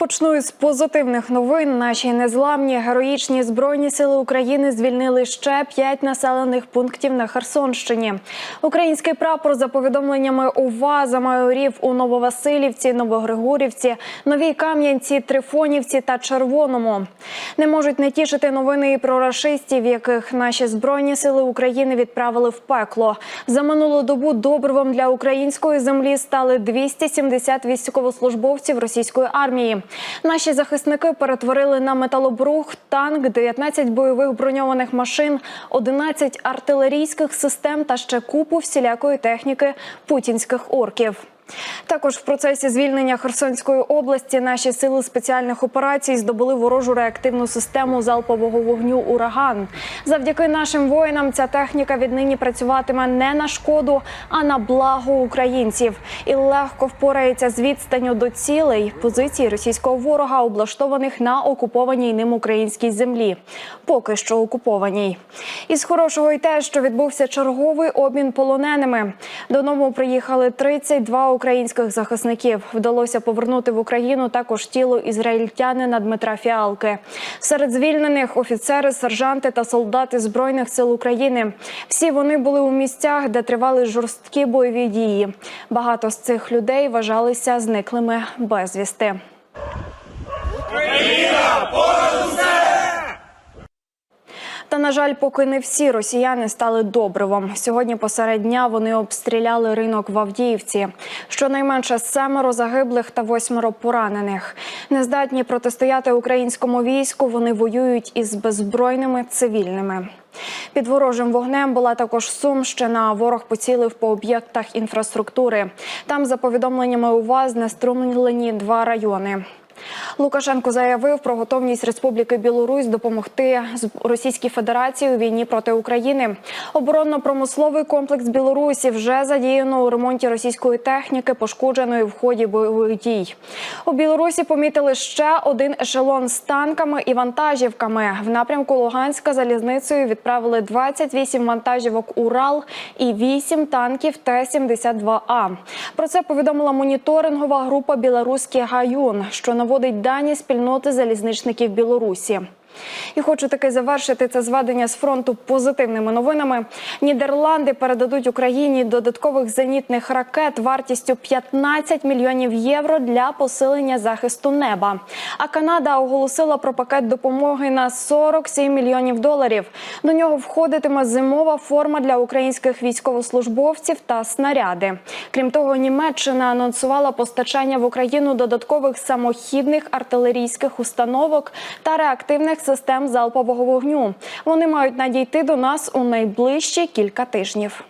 Почну із позитивних новин. Наші незламні героїчні збройні сили України звільнили ще п'ять населених пунктів на Херсонщині. Український прапор за повідомленнями УВА замайорів у Нововасилівці, Новогригорівці, Новій Кам'янці, Трифонівці та Червоному. Не можуть не тішити новини і про рашистів, яких наші збройні сили України відправили в пекло. За минулу добу добривом для української землі стали 270 військовослужбовців російської армії. Наші захисники перетворили на металобрух, танк, 19 бойових броньованих машин, 11 артилерійських систем та ще купу всілякої техніки путінських орків. Також в процесі звільнення Херсонської області наші сили спеціальних операцій здобули ворожу реактивну систему залпового вогню Ураган. Завдяки нашим воїнам ця техніка віднині працюватиме не на шкоду, а на благо українців і легко впорається з відстанню до цілей позицій російського ворога, облаштованих на окупованій ним українській землі, поки що окупованій. Із хорошого й те, що відбувся черговий обмін полоненими. Додому приїхали 32 українських захисників. Вдалося повернути в Україну також тіло ізраїльтянина Дмитра Фіалки. Серед звільнених офіцери, сержанти та солдати збройних сил України. Всі вони були у місцях, де тривали жорсткі бойові дії. Багато з цих людей вважалися зниклими безвісти. Та на жаль, поки не всі росіяни стали добривом. Сьогодні посеред дня вони обстріляли ринок в Авдіївці. Щонайменше семеро загиблих та восьмеро поранених. Нездатні протистояти українському війську. Вони воюють із беззбройними цивільними. Під ворожим вогнем була також Сумщина. Ворог поцілив по об'єктах інфраструктури. Там, за повідомленнями УВА, знеструмлені два райони. Лукашенко заявив про готовність Республіки Білорусь допомогти Російській Федерації у війні проти України. Оборонно-промисловий комплекс Білорусі вже задіяно у ремонті російської техніки, пошкодженої в ході бойових дій. У Білорусі помітили ще один ешелон з танками і вантажівками. В напрямку Луганська залізницею відправили 28 вантажівок Урал і 8 танків Т-72А. Про це повідомила моніторингова група Білоруський Гаюн, що наводить дані спільноти залізничників Білорусі. І хочу таки завершити це зведення з фронту позитивними новинами. Нідерланди передадуть Україні додаткових зенітних ракет вартістю 15 мільйонів євро для посилення захисту неба. А Канада оголосила про пакет допомоги на 47 мільйонів доларів. До нього входитиме зимова форма для українських військовослужбовців та снаряди. Крім того, Німеччина анонсувала постачання в Україну додаткових самохідних артилерійських установок та реактивних систем залпового вогню. Вони мають надійти до нас у найближчі кілька тижнів.